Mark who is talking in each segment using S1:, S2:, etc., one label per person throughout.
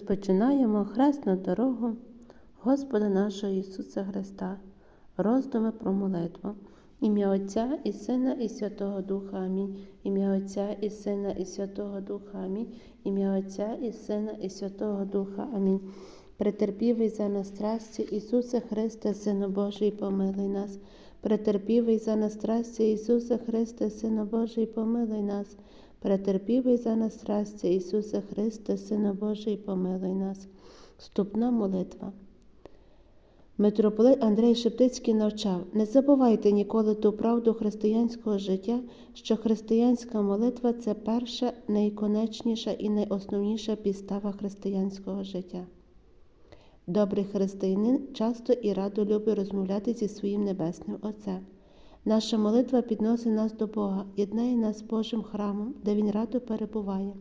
S1: Розпочинаємо хресну дорогу Господа нашого Ісуса Христа, роздуми про молитву. Ім'я Отця і Сина, і Святого Духа Амінь. Ім'я Отця і Сина, і Святого Духа Амінь. Ім'я Отця і Сина, і Святого Духа Амінь. Претерпівий за нас страсті, Ісусе Христе, Сину Божий, помилуй нас. Претерпівий за нас страсті, Ісусе Христе, Сину Божий, помилуй нас. Претерпівий за нас страсті, Ісусе Христе, Сину Божий, помилуй нас. Вступна молитва. Митрополит Андрей Шептицький навчав: не забувайте ніколи ту правду християнського життя, що християнська молитва це перша, найконечніша і найосновніша підстава християнського життя. Добрий християнин часто і радо любить розмовляти зі своїм небесним Отцем. Наша молитва підносить нас до Бога, єднає нас з Божим храмом, де Він радо перебуває.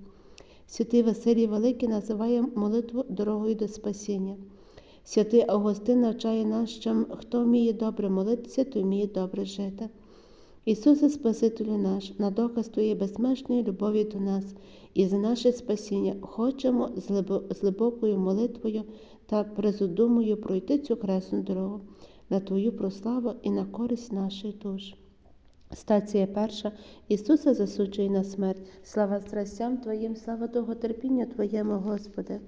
S1: Святий Василій Великий називає молитву дорогою до спасіння. Святий Августин навчає нас, що хто вміє добре молитися, то вміє добре жити. Ісусе Спасителю наш, на доказ Твоєї безмежної любові до нас і за наше спасіння хочемо з глибокою молитвою та призодумою пройти цю кресну дорогу на Твою прославу і на користь наших душ. Стація перша Ісуса засуджує на смерть. Слава страстям Твоїм, слава довготерпінню Твоєму, Господи.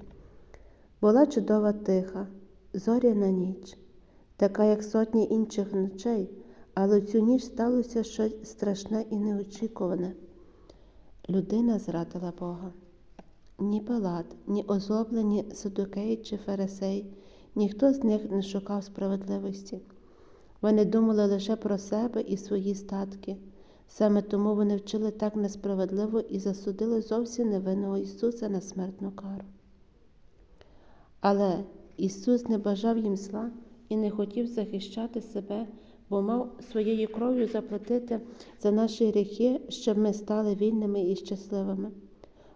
S1: Була чудова тиха, зоряна ніч, така, як сотні інших ночей, але цю ніч сталося щось страшне і неочікуване. Людина зрадила Бога. Ні Пилат, ні озлоблені Садукеї чи Фарисей, ніхто з них не шукав справедливості. Вони думали лише про себе і свої статки. Саме тому вони вчили так несправедливо і засудили зовсім невинного Ісуса на смертну кару. Але Ісус не бажав їм зла і не хотів захищати себе, бо мав своєю кров'ю заплатити за наші гріхи, щоб ми стали вільними і щасливими.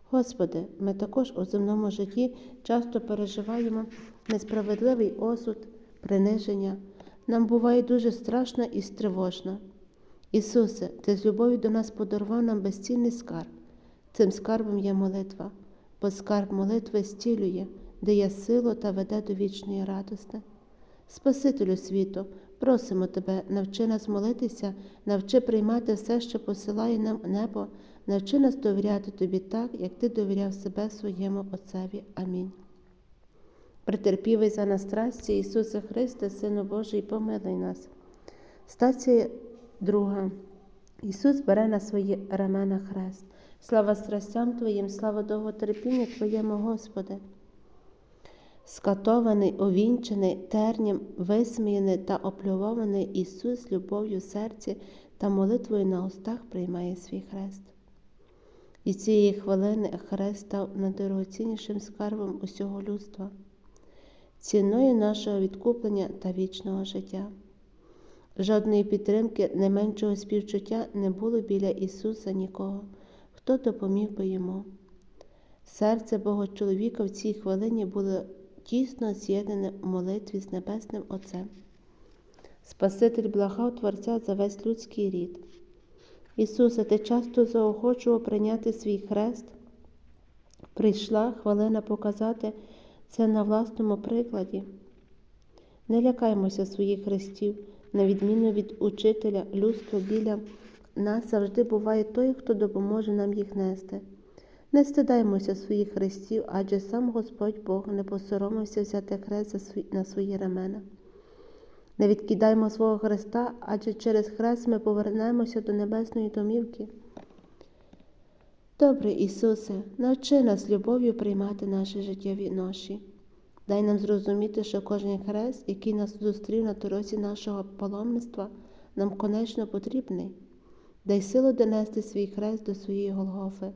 S1: Господи, ми також у земному житті часто переживаємо несправедливий осуд, приниження. Нам буває дуже страшно і стривожно. Ісусе, Ти з любов'ю до нас подарував нам безцінний скарб. Цим скарбом є молитва, бо скарб молитви стілює, дає силу та веде до вічної радости. Спасителю світу, просимо Тебе, навчи нас молитися, навчи приймати все, що посилає нам небо, навчи нас довіряти Тобі так, як Ти довіряв себе своєму Отцеві. Амінь. Претерпівий за нас страсті, Ісусе Христе, Сину Божий, помилуй нас. Стація друга. Ісус бере на свої рамена хрест. Слава страстям Твоїм, слава довготерпінню Твоєму, Господи. Скатований, овінчений, тернім, висміяний та оплювований Ісус любов'ю в серці та молитвою на устах приймає свій хрест. І цієї хвилини хрест став найдорогоціннішим скарбом усього людства, ціною нашого відкуплення та вічного життя. Жодної підтримки, не меншого співчуття не було біля Ісуса нікого, хто допоміг би йому. Серце Бога чоловіка в цій хвилині було тісно з'єднане в молитві з Небесним Отцем. Спаситель благав Творця за весь людський рід. Ісусе, Ти часто заохочував прийняти свій хрест. Прийшла хвилина показати це на власному прикладі. Не лякаймося своїх хрестів, на відміну від учителя, людство біля нас завжди буває той, хто допоможе нам їх нести. Не стидаймося своїх хрестів, адже сам Господь Бог не посоромився взяти хрест на свої рамена. Не відкидаймо свого Христа, адже через хрест ми повернемося до небесної домівки. Добре, Ісусе, навчи нас любов'ю приймати наші життєві ноші. Дай нам зрозуміти, що кожен хрест, який нас зустрів на дорозі нашого паломництва, нам конечно потрібний. Дай силу донести свій хрест до своєї Голгофи,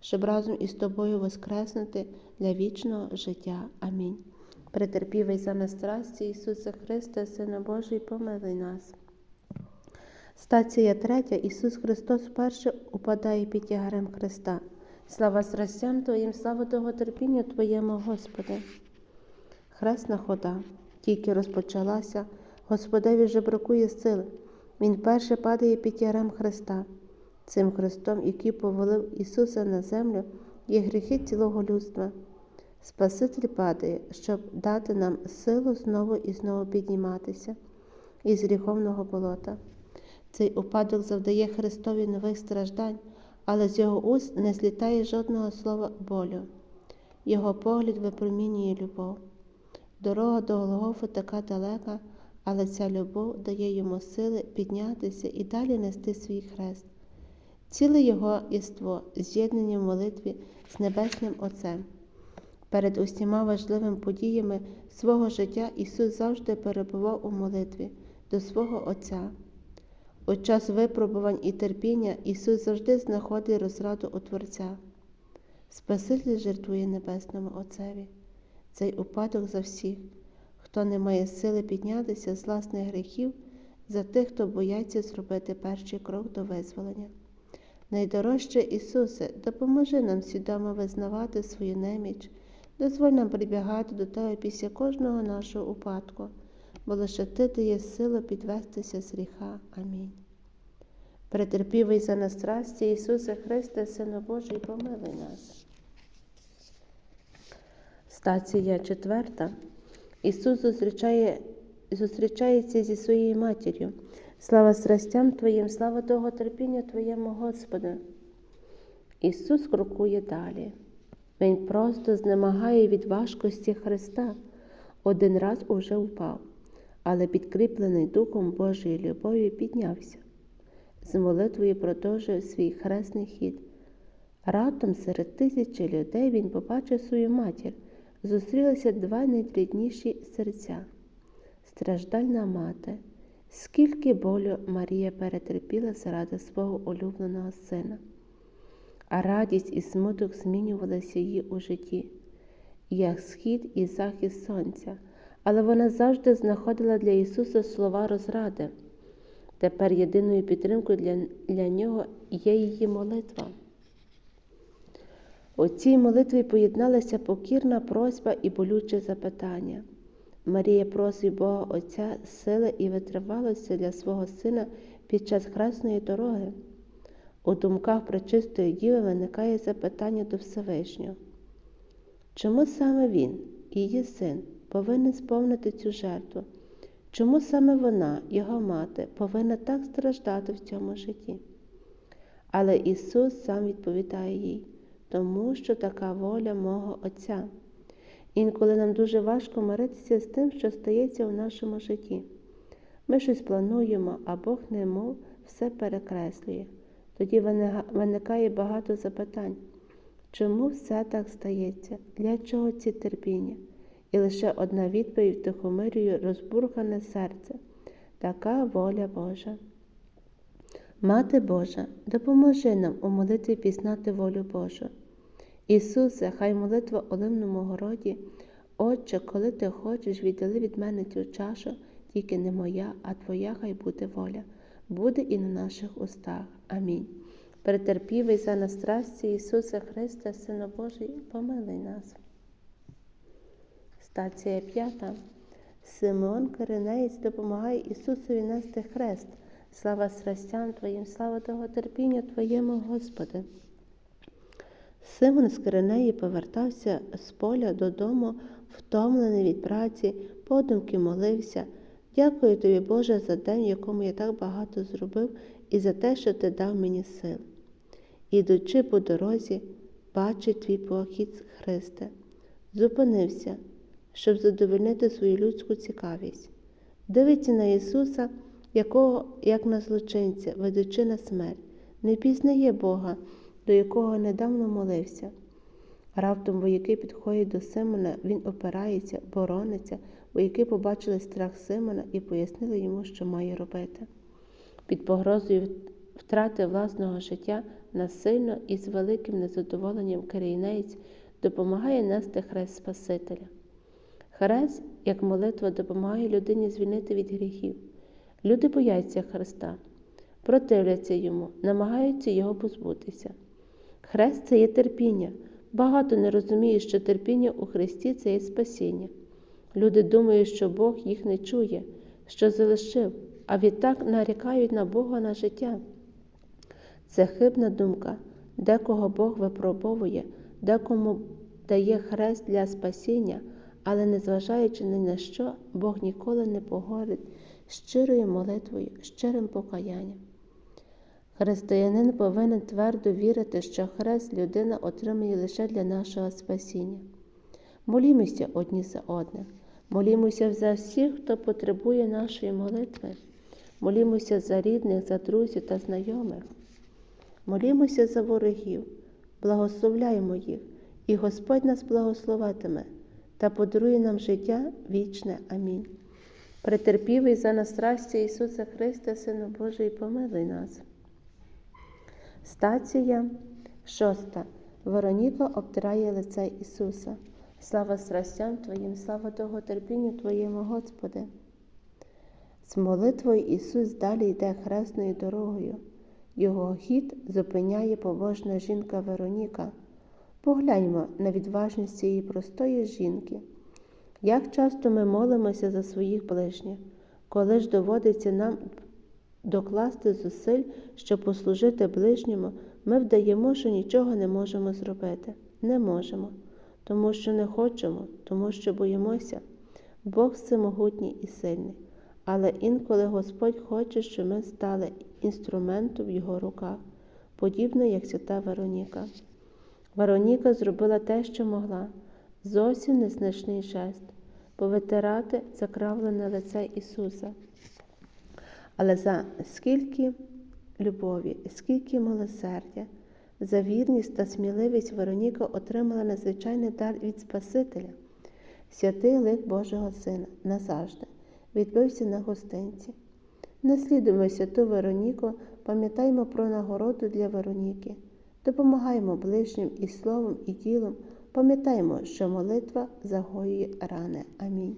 S1: щоб разом із тобою воскреснути для вічного життя. Амінь. Претерпівий за нас страсті, Ісусе Христе, Сина Божий, помилуй нас. Стація третя. Ісус Христос вперше упадає під тягарем Христа. Слава страстям Твоїм, слава довготерпінню Твоєму, Господи. Хресна хода тільки розпочалася, Господеві вже бракує сил. Він перше падає під тягарем Христа. Цим Христом, який повалив Ісуса на землю, є гріхи цілого людства. Спаситель падає, щоб дати нам силу знову і знову підніматися із гріховного болота. Цей упадок завдає Христові нових страждань, але з його уст не злітає жодного слова болю. Його погляд випромінює любов. Дорога до Голгофи така далека, але ця любов дає йому сили піднятися і далі нести свій хрест. Ціле його єство з'єднання в молитві з Небесним Отцем. Перед усіма важливими подіями свого життя Ісус завжди перебував у молитві до свого Отця. У час випробувань і терпіння Ісус завжди знаходить розраду у Творця. Спаситель жертвує Небесному Отцеві. Цей упадок за всіх, хто не має сили піднятися з власних гріхів, за тих, хто бояться зробити перший крок до визволення. Найдорожче Ісусе, допоможи нам свідомо визнавати свою неміч, дозволь нам прибігати до Тебе після кожного нашого упадку, бо лише Ти дає силу підвестися з гріха. Амінь. Претерпівий за нас страсті, Ісусе Христе, Сину Божий, помилуй нас. Стація четверта. Ісус зустрічає, зустрічається зі своєю матір'ю. Слава страстям Твоїм, слава довготерпінню Твоєму, Господи. Ісус крокує далі. Він просто знемагає від важкості Христа. Один раз уже впав, але підкріплений Духом Божої любові піднявся. З молитвою продовжив свій хресний хід. Раптом серед тисячі людей він побачив свою матір. Зустрілися два найдрідніші серця. Страждальна мати, скільки болю Марія перетерпіла заради свого улюбленого сина, а радість і смуток змінювалися її у житті, як схід і захід сонця, але вона завжди знаходила для Ісуса слова розради. Тепер єдиною підтримкою для, для нього є її молитва. У цій молитві поєдналася покірна просьба і болюче запитання. Марія просить Бога Отця сили і витривалості для свого сина під час хресної дороги. У думках пречистої діви виникає запитання до Всевишнього. Чому саме він, її син, повинен сповнити цю жертву? Чому саме вона, його мати, повинна так страждати в цьому житті? Але Ісус сам відповідає їй тому що така воля мого Отця. Інколи нам дуже важко миритися з тим, що стається у нашому житті. Ми щось плануємо, а Бог немов все перекреслює. Тоді виникає багато запитань, чому все так стається, для чого ці терпіння? І лише одна відповідь втихомирює розбурхане серце така воля Божа. Мати Божа, допоможи нам у молитві пізнати волю Божу. Ісусе, хай молитва у ливному городі, Отче, коли ти хочеш, віддали від мене цю чашу, тільки не моя, а Твоя хай буде воля, буде і на наших устах. Амінь. Претерпівий за нас страсті Ісуса Христа, Сина Божий, помилуй нас. Стація п'ята. Симеон Киринеєць допомагає Ісусові нести хрест. Слава страстям Твоїм, слава того терпіння Твоєму, Господи. Симон з Киринеї повертався з поля додому, втомлений від праці, подумки молився. Дякую тобі, Боже, за день, якому я так багато зробив, і за те, що ти дав мені сил. Ідучи по дорозі, бачить твій похід Христе, зупинився, щоб задовольнити свою людську цікавість. Дивиться на Ісуса, якого, як на злочинця, ведучи на смерть, не пізнає Бога до якого недавно молився. Раптом вояки підходять до Симона, він опирається, борониться, вояки побачили страх Симона і пояснили йому, що має робити. Під погрозою втрати власного життя насильно і з великим незадоволенням керійнець допомагає нести хрест Спасителя. Хрест, як молитва, допомагає людині звільнити від гріхів. Люди бояться Христа, противляться йому, намагаються його позбутися. Хрест це є терпіння. Багато не розуміють, що терпіння у Христі це є спасіння. Люди думають, що Бог їх не чує, що залишив, а відтак нарікають на Бога на життя. Це хибна думка, декого Бог випробовує, декому дає хрест для спасіння, але незважаючи ні на що, Бог ніколи не погорить щирою молитвою, щирим покаянням. Християнин повинен твердо вірити, що хрест людина отримує лише для нашого спасіння. Молімося одні за одним, молімося за всіх, хто потребує нашої молитви, молімося за рідних, за друзів та знайомих. Молімося за ворогів, благословляємо їх, і Господь нас благословатиме та подарує нам життя вічне. Амінь. Претерпівий за нас страстя Ісуса Христа, Сину Божий, помилуй нас. Стація шоста. Вероніка обтирає лице Ісуса. Слава страстям Твоїм, слава довготерпінню Твоєму, Господи. З молитвою Ісус далі йде хресною дорогою. Його хід зупиняє побожна жінка Вероніка. Погляньмо на відважність цієї простої жінки. Як часто ми молимося за своїх ближніх, коли ж доводиться нам докласти зусиль, щоб послужити ближньому, ми вдаємо, що нічого не можемо зробити. Не можемо, тому що не хочемо, тому що боїмося. Бог всемогутній і сильний, але інколи Господь хоче, щоб ми стали інструментом в Його руках, подібно як свята Вероніка. Вероніка зробила те, що могла, зовсім незначний жест повитирати закравлене лице Ісуса. Але за скільки любові, скільки милосердя, за вірність та сміливість Вероніка отримала надзвичайний дар від Спасителя, святий лик Божого Сина назавжди відбився на гостинці. Наслідуємо святу Вероніку, пам'ятаємо про нагороду для Вероніки, допомагаємо ближнім і словом, і ділом, пам'ятаємо, що молитва загоює рани. Амінь.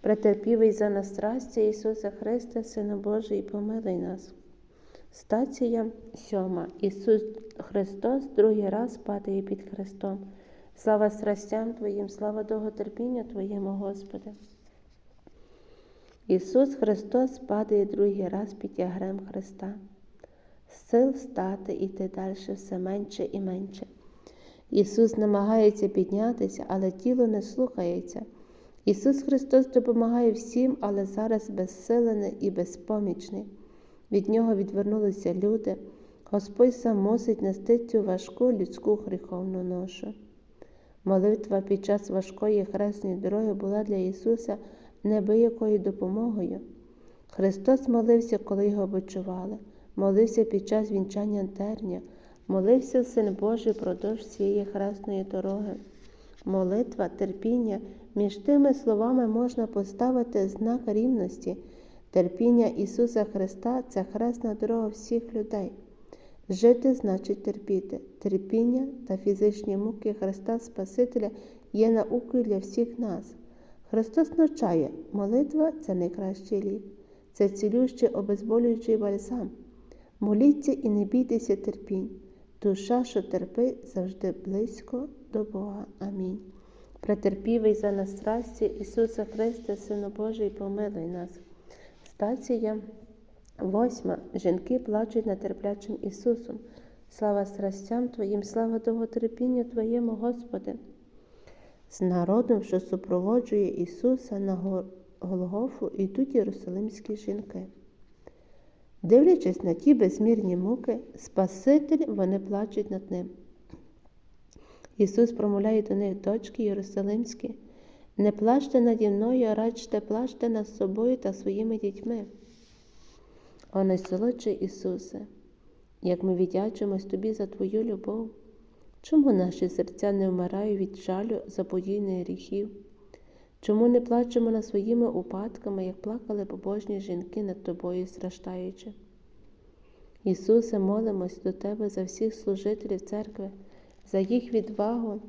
S1: Претерпівий за нас страстя Ісуса Христа, Сина Божий, помилуй нас. Стація сьома. Ісус Христос другий раз падає під Христом. Слава страстям Твоїм, слава довготерпіння Твоєму, Господи. Ісус Христос падає другий раз під тягрем Христа. Сил встати і йти далі все менше і менше. Ісус намагається піднятися, але тіло не слухається. Ісус Христос допомагає всім, але зараз безсилений і безпомічний. Від Нього відвернулися люди. Господь сам мусить нести цю важку людську гріховну ношу. Молитва під час важкої хресної дороги була для Ісуса небиякою допомогою. Христос молився, коли його бичували, молився під час вінчання терня, молився Син Божий продовж цієї хресної дороги. Молитва, терпіння, між тими словами можна поставити знак рівності. Терпіння Ісуса Христа це хресна дорога всіх людей. Жити значить терпіти. Терпіння та фізичні муки Христа Спасителя є наукою для всіх нас. Христос навчає, молитва це найкращий лік, це цілющий обезболюючий бальзам. Моліться і не бійтеся терпінь. Душа, що терпить, завжди близько до Бога. Амінь. Претерпівий за нас страсті Ісуса Христа, Сину Божий, помилуй нас. Стація восьма. Жінки плачуть над терплячим Ісусом. Слава страстям Твоїм, слава довготерпінню Твоєму, Господи. З народом, що супроводжує Ісуса на Голгофу, йдуть єрусалимські жінки. Дивлячись на ті безмірні муки, Спаситель вони плачуть над ним. Ісус промовляє до них, дочки Єрусалимські, не плачте наді мною, а радьте плачте над собою та своїми дітьми. О найсолодший Ісусе, як ми віддячимось Тобі за Твою любов, чому наші серця не вмирають від жалю за подійних гріхів? Чому не плачемо над своїми упадками, як плакали побожні жінки над тобою страждаючи? Ісусе, молимось до Тебе за всіх служителів церкви, за їх відвагу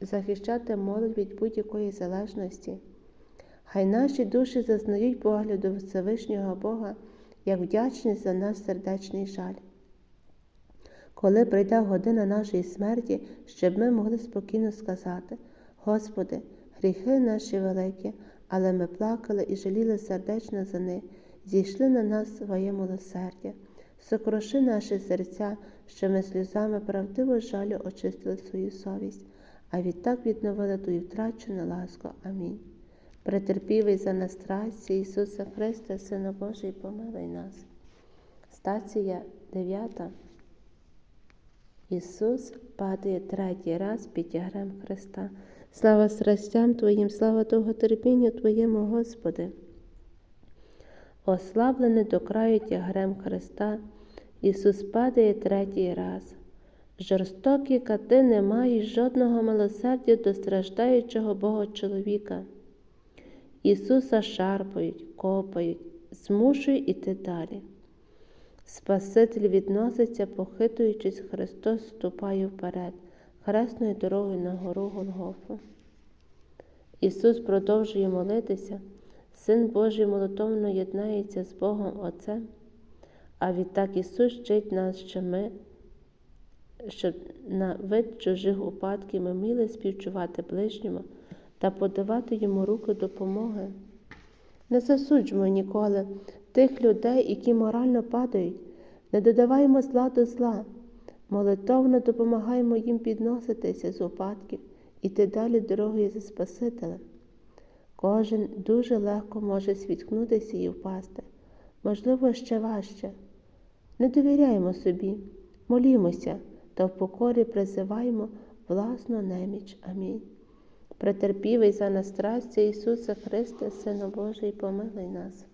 S1: захищати молодь від будь-якої залежності. Хай наші душі зазнають погляду Всевишнього Бога як вдячність за наш сердечний жаль. Коли прийде година нашої смерті, щоб ми могли спокійно сказати: Господи, гріхи наші великі, але ми плакали і жаліли сердечно за них, зійшли на нас своє милосердя. Сокроши наші серця, що ми сльозами правдиво жалю очистили свою совість, а відтак відновила ту і втрачену ласку. Амінь. Претерпівий за нас трасті Ісуса Христа, Сина Божий, помилуй нас. Стація 9. Ісус падає третій раз під тягарем Христа. Слава страстям Твоїм, слава довготерпінню Твоєму, Господи. Ослаблений до краю тягарем Христа, Ісус падає третій раз. Жорстокі кати не мають жодного милосердя до страждаючого Бога чоловіка. Ісуса шарпають, копають, змушують іти далі. Спаситель відноситься, похитуючись, Христос ступає вперед, хресною дорогою на гору Голгофу. Ісус продовжує молитися, Син Божий молитовно єднається з Богом Отцем, а відтак Ісус вчить нас, що ми, щоб на вид чужих упадків ми вміли співчувати ближньому та подавати йому руку допомоги. Не засуджуємо ніколи тих людей, які морально падають, не додаваємо зла до зла, молитовно допомагаємо їм підноситися з упадків, іти далі дорогою за Спасителем. Кожен дуже легко може світкнутися і впасти, можливо, ще важче. Не довіряємо собі, молімося та в покорі призиваємо власну неміч. Амінь. Претерпівий за нас страстя Ісуса Христа, Сина Божий, помилуй нас.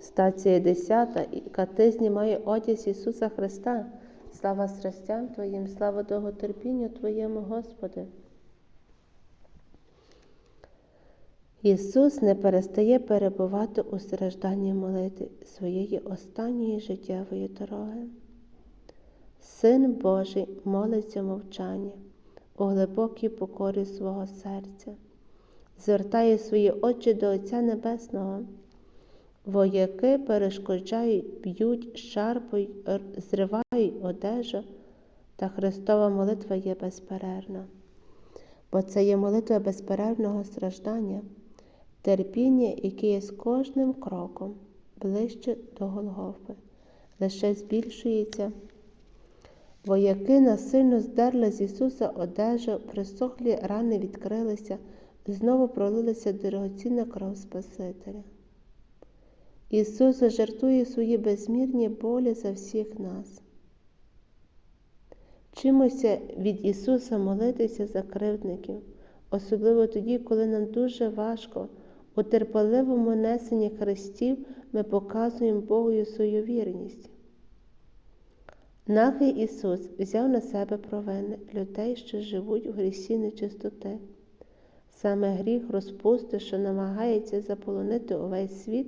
S1: Стація 10. І кати знімає одязь Ісуса Христа. Слава страстям Твоїм, слава довготерпінню Твоєму, Господи. Ісус не перестає перебувати у стражданні молитви своєї останньої життєвої дороги. Син Божий молиться мовчання у глибокій покорі свого серця, звертає свої очі до Отця Небесного. Вояки перешкоджають, б'ють, шарпають, зривають одежу, та Христова молитва є безперервна, бо це є молитва безперервного страждання, терпіння, яке є з кожним кроком ближче до Голгофи, лише збільшується. Вояки насильно здерли з Ісуса одежу, присохлі рани відкрилися, знову пролилася дорогоцінна кров Спасителя. Ісус жертує свої безмірні болі за всіх нас. Чимося від Ісуса молитися за кривдників, особливо тоді, коли нам дуже важко, у терпеливому несенні хрестів ми показуємо Богу свою вірність. Нахи Ісус взяв на себе провини людей, що живуть у грісі нечистоти. Саме гріх розпусти, що намагається заполонити увесь світ,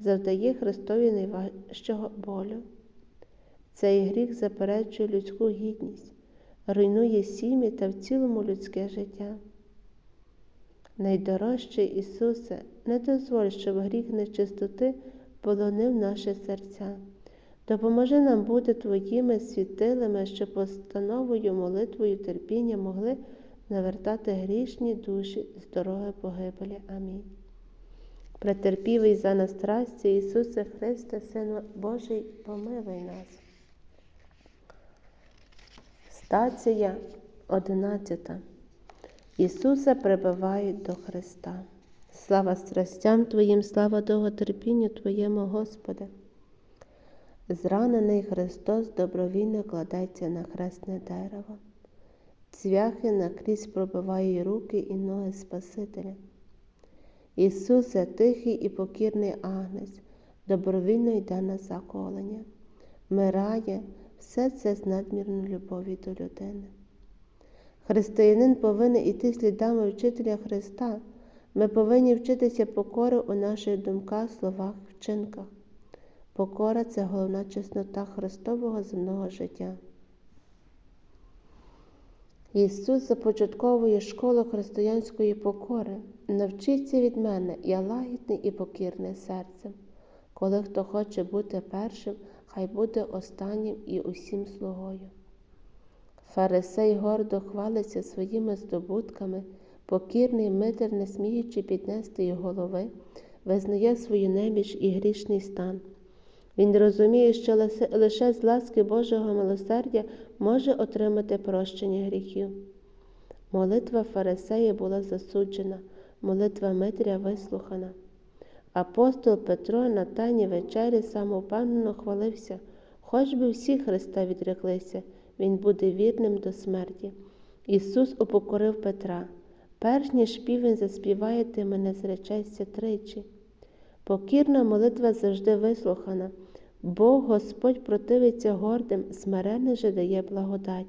S1: завдає Христові найважчого болю. Цей гріх заперечує людську гідність, руйнує сім'ї та в цілому людське життя. Найдорожчий Ісусе, не дозволь, щоб гріх нечистоти полонив наше серця. Допоможи нам бути Твоїми світилами, щоб постановою, молитвою, терпіння могли навертати грішні душі з дороги погибелі. Амінь. Претерпівий за нас трасті Ісусе Христе, Сину Божий, помилуй нас. Стація 11. Ісуса прибивають до Христа. Слава страстям Твоїм, слава довготерпінню Твоєму, Господи. Зранений Христос добровільно кладеться на хресне дерево. Цвяхи накрізь пробиває руки і ноги Спасителя. Ісусе, тихий і покірний агнець, добровільно йде на заколення, мирає все це з надмірною любові до людини. Християнин повинен іти слідами вчителя Христа. Ми повинні вчитися покори у наших думках, словах, вчинках. Покора це головна чеснота Христового земного життя. Ісус започатковує школу християнської покори. Навчіться від мене, я лагідний і покірний серцем. Коли хто хоче бути першим, хай буде останнім і усім слугою. Фарисей гордо хвалиться своїми здобутками, покірний митер, не сміючи піднести його голови, визнає свою неміч і грішний стан. Він розуміє, що лише з ласки Божого милосердя може отримати прощення гріхів. Молитва Фарисея була засуджена, молитва Митря вислухана. Апостол Петро на тайній вечері самовпевнено хвалився, хоч би всі Христа відреклися, він буде вірним до смерті. Ісус упокорив Петра. Перш ніж півень заспіває, ти мене зречешся тричі. Покірна молитва завжди вислухана, Бог Господь противиться гордим, смирене же дає благодать.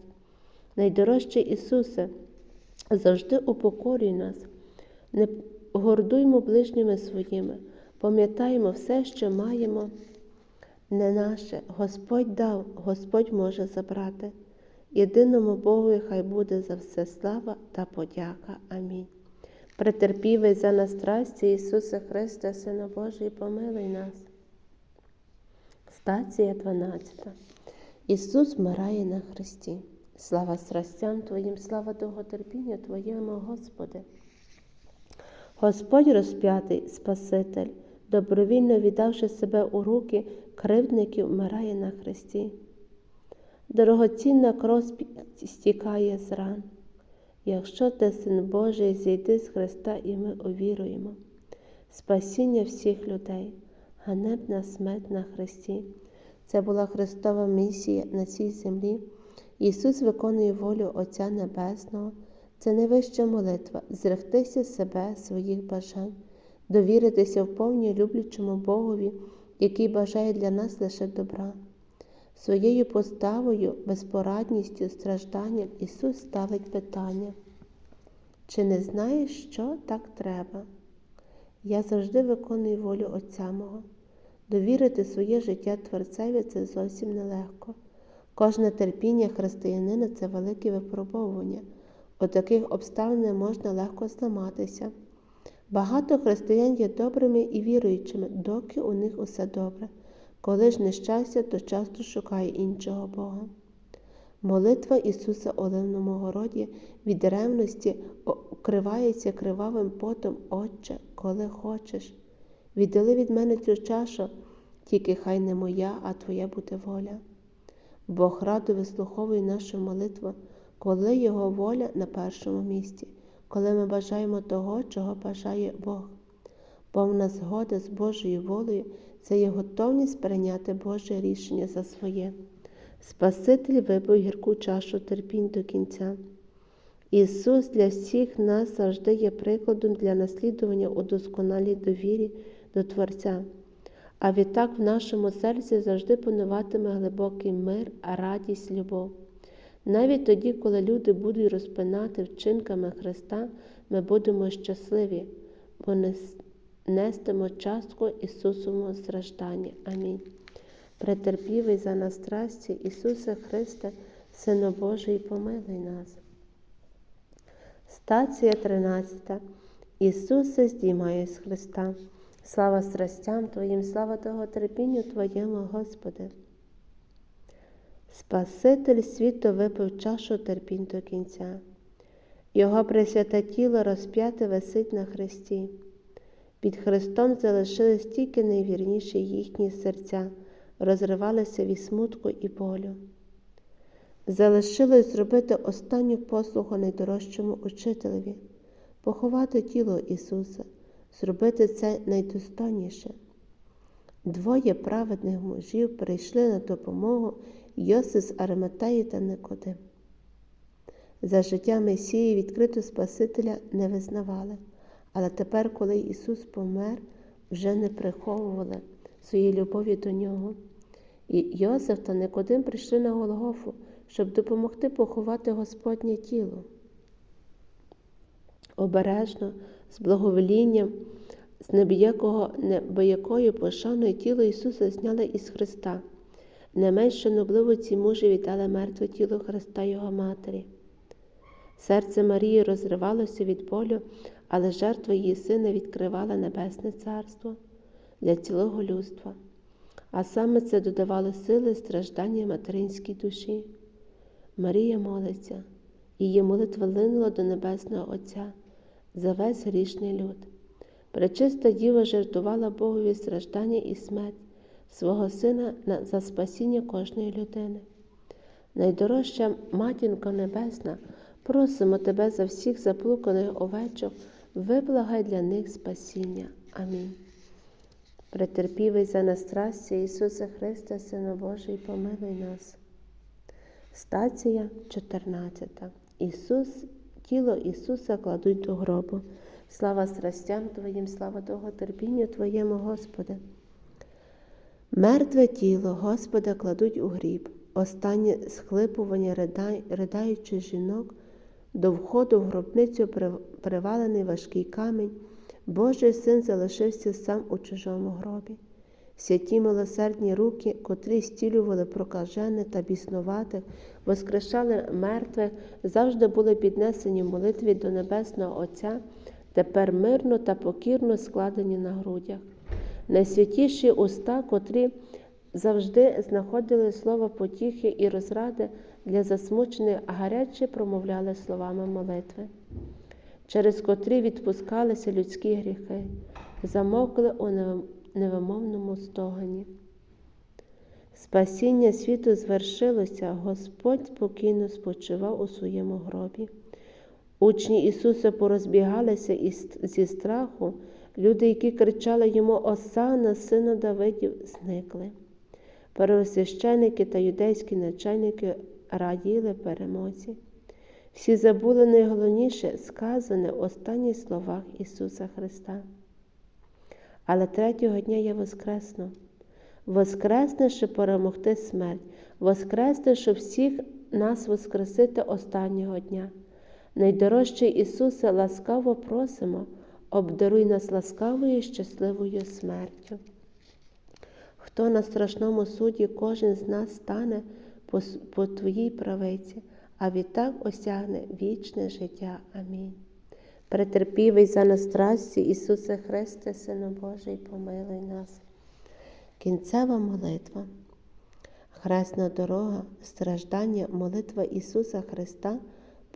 S1: Найдорожчий Ісусе, завжди упокорюй нас, не гордуймо ближніми своїми, пам'ятаємо все, що маємо, не наше, Господь дав, Господь може забрати. Єдиному Богу хай буде за все слава та подяка. Амінь. Претерпівий за нас страсті Ісусе Христе, Сина Божий, помилуй нас. Стація 12. Ісус вмирає на Христі. Слава страстям Твоїм, слава довготерпінню Твоєму, Господи. Господь розп'ятий Спаситель, добровільно віддавши себе у руки кривдників, вмирає на Христі. Дорогоцінна кров стікає з ран. Якщо ти син Божий, зійди з Христа, і ми увіруємо. Спасіння всіх людей, ганебна смерть на Христі. Це була Христова місія на цій землі. Ісус виконує волю Отця Небесного. Це найвища молитва зректися себе, своїх бажань, довіритися в повні люблячому Богові, який бажає для нас лише добра. Своєю поставою, безпорадністю, стражданням Ісус ставить питання. Чи не знаєш, що так треба? Я завжди виконую волю Отця мого. Довірити своє життя Творцеві це зовсім нелегко. Кожне терпіння християнина це велике випробовування. У таких обставинах можна легко зламатися. Багато християн є добрими і віруючими, доки у них усе добре. Коли ж нещастя, то часто шукає іншого Бога. Молитва Ісуса Оливному городі від ревності укривається кривавим потом, Отче, коли хочеш. Віддали від мене цю чашу, тільки хай не моя, а Твоя буде воля. Бог радо вислуховує нашу молитву, коли Його воля на першому місці, коли ми бажаємо того, чого бажає Бог. Повна згода з Божою волею це є готовність прийняти Боже рішення за своє. Спаситель випив гірку чашу терпінь до кінця. Ісус для всіх нас завжди є прикладом для наслідування у досконалій довірі до Творця, а відтак в нашому серці завжди пануватиме глибокий мир, радість, любов. Навіть тоді, коли люди будуть розпинати вчинками Христа, ми будемо щасливі, бо нестимо частку Ісусового страждання. Амінь. Претерпівий за нас страсті, Ісусе Христе, Сино Божий, помилуй нас. Стація 13. Ісусе, здіймає з Христа. Слава страстям Твоїм, слава того терпінню Твоєму, Господи. Спаситель світу випив чашу терпінь до кінця. Його пресвяте тіло розп'яте висить на Христі. Під Христом залишились тільки найвірніші їхні серця, розривалися від смутку і болю. Залишилось зробити останню послугу найдорожчому учителеві, поховати тіло Ісуса, зробити це найдостойніше. Двоє праведних мужів прийшли на допомогу Йосиф з та Никодим. За життя Месії відкрито Спасителя не визнавали, але тепер, коли Ісус помер, вже не приховували своєї любові до Нього. І Йосиф та Никодим прийшли на Голгофу, щоб допомогти поховати Господнє тіло. Обережно, з благоволінням, з небіякого небоякою пошаною тіло Ісуса зняли із Христа. Не менш шанобливо ці мужі віддали мертве тіло Христа Його Матері. Серце Марії розривалося від болю, але жертва її сина відкривала Небесне Царство для цілого людства, а саме це додавало сили страждання материнській душі. Марія молиться, її молитва линула до Небесного Отця за весь грішний люд. Пречиста діва жертвувала Богові страждання і смерть свого Сина за спасіння кожної людини. Найдорожча матінка Небесна Просимо Тебе за всіх заплуканих овечок, виблагай для них спасіння. Амінь. Претерпівий за нас страстя Ісуса Христа, Сина Божий, помилуй нас. Стація 14. Ісус, тіло Ісуса кладуть до гробу. Слава страстям Твоїм, слава довготерпінню Твоєму, Господи. Мертве тіло Господа кладуть у гріб. Останнє схлипування ридаючих жінок, до входу в гробницю при- привалений важкий камінь. Божий син залишився сам у чужому гробі. Святі милосердні руки, котрі стілювали прокажених та біснуватих, воскрешали мертвих, завжди були піднесені в молитві до Небесного Отця, тепер мирно та покірно складені на грудях. Найсвятіші уста, котрі завжди знаходили слово потіхи і розради для засмучених, а гаряче промовляли словами молитви, через котрі відпускалися людські гріхи, замовкли у невимовному стогані. Спасіння світу звершилося, Господь спокійно спочивав у своєму гробі. Учні Ісуса порозбігалися зі страху, люди, які кричали йому Осана, сину Давидів, зникли. Первосвященники та юдейські начальники раділи перемозі. Всі забули найголовніше сказане в останніх словах Ісуса Христа. Але третього дня я воскресну. Воскресне, щоб перемогти смерть, воскресне, щоб всіх нас воскресити останнього дня. Найдорожчий Ісусе, ласкаво просимо, обдаруй нас ласкавою і щасливою смертю. Хто на страшному суді кожен з нас стане по, по Твоїй правиці, а відтак осягне вічне життя. Амінь. Претерпівий за нас страсті, Ісусе Христе, Сину Божий, помилуй нас. Кінцева молитва. Хресна дорога, страждання, молитва Ісуса Христа,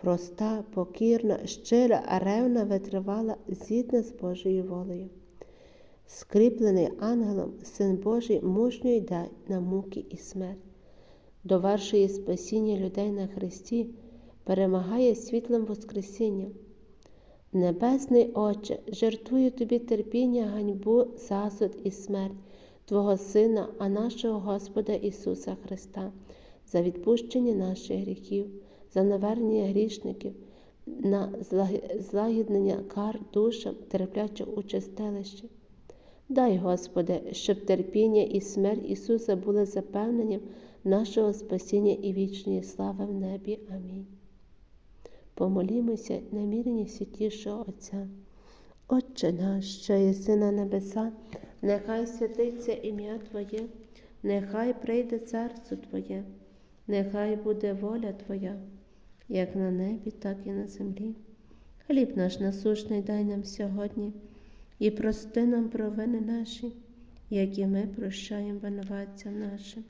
S1: проста, покірна, щира, ревна, витривала, згідна з Божою волею. Скріплений ангелом, Син Божий мужньо йде на муки і смерть, довершує спасіння людей на Христі, перемагає світлим Воскресінням. Небесний Отче, жертвую тобі терпіння, ганьбу, засуд і смерть Твого Сина, а нашого Господа Ісуса Христа, за відпущення наших гріхів, за навернення грішників, на злагіднення кар душам, терплячих у. Дай, Господи, щоб терпіння і смерть Ісуса були запевненням нашого спасіння і вічної слави в небі. Амінь. Помолімося на мірні святішого Отця. Отче наш, що єси на небеса, нехай святиться ім'я Твоє, нехай прийде царство Твоє, нехай буде воля Твоя, як на небі, так і на землі. Хліб наш насушний дай нам сьогодні, і прости нам провини наші, як і ми прощаємо винуватцям нашим.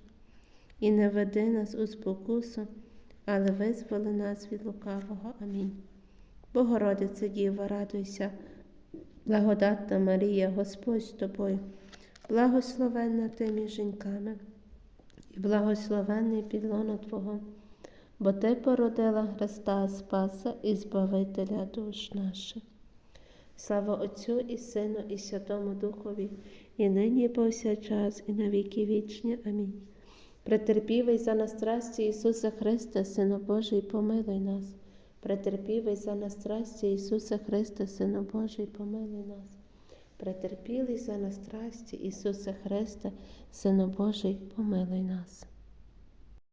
S1: І не веди нас у спокусу, але визволи нас від лукавого. Амінь. Богородице Діва, радуйся, благодатна Марія, Господь з тобою, благословенна ти між жінками, і благословенний підлоно Твого, бо Ти породила Христа Спаса і Збавителя душ наших. Слава Отцю і Сину, і Святому Духові, і нині, і повсякчас, і на віки вічні. Амінь. Претерпівий за нас страсті Ісуса Христа, Сину Божий, помилуй нас. Претерпівий за нас страсті Ісуса Христа, Сину Божий, помилуй нас. Претерпілий за нас страсті Ісуса Христа, Сину Божий, помилуй нас.